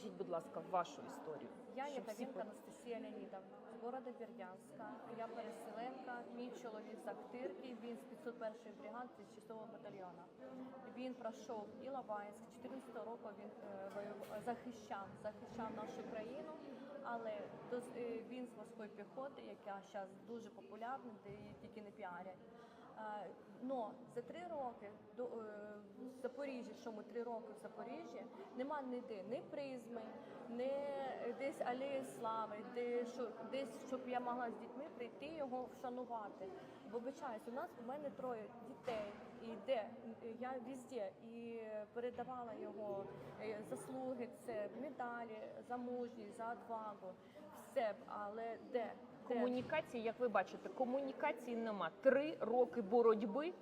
Розкажіть, будь ласка, вашу історію. Я Яковенко Анастасія Леонідовна з города Бердянська. Я переселенка, мій чоловік з Ахтирки, він з 501 бригади 36-го батальйону. Він пройшов Іловайськ, 14 року він е, воював- захищав, захищав нашу країну, але е, він з морської піхоти, яка зараз дуже популярна, де її тільки не піарять. Е, Но за три роки до е, Запоріжжі, що ми три роки в Запоріжжі, нема ніде ні призми, ні десь алеї слави, де що десь щоб я могла з дітьми прийти його вшанувати. Вибачаюсь, у нас у мене троє дітей, і де я везде і передавала його е, заслуги, це медалі за мужність, за відвагу, все, але? Де? Комунікації, як ви бачите, комунікації нема. Три роки боротьби,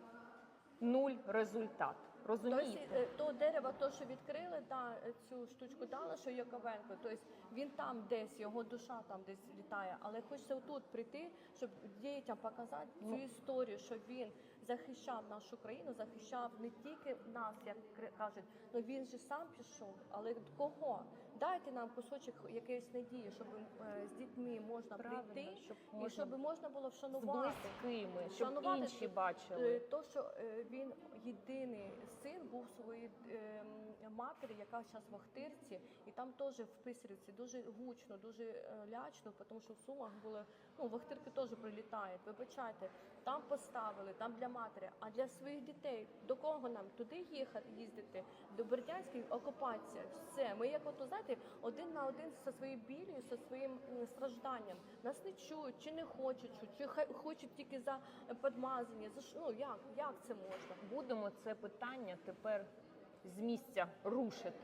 нуль результат. Тобто, Розумієте? е, то дерево, то, що відкрили, та е, цю штучку дали, що Яковенко, тобто він там десь, його душа там десь літає, але хочеться отут прийти, щоб дітям показати цю історію, що він захищав нашу країну, захищав не тільки нас, як кажуть, але він же сам пішов. Але кого? Дайте нам кусочок якоїсь надії, щоб е, з дітьми можна Правильно, прийти щоб і можна щоб можна було З вшанувати. близькими, щоб Вшанувати, інші щоб, бачили. е, То, що е, він єдиний син був своєї е, м, матері, яка зараз в Ахтирці, і там теж в Писарівці дуже гучно, дуже е, лячно, тому що в Сумах були, ну в Ахтирки теж прилітають. Вибачайте, там поставили, там для матері, а для своїх дітей до кого нам туди їхати, їздити? До Бердянської окупація. Все. Ми як ото знаєте, один на один зі своєю біллю, зі своїм стражданням. Нас не чують, чи не хочуть, чи хочуть тільки за подмазання. За? Ну як? Як це можна? Будемо це питання тепер з місця рушити.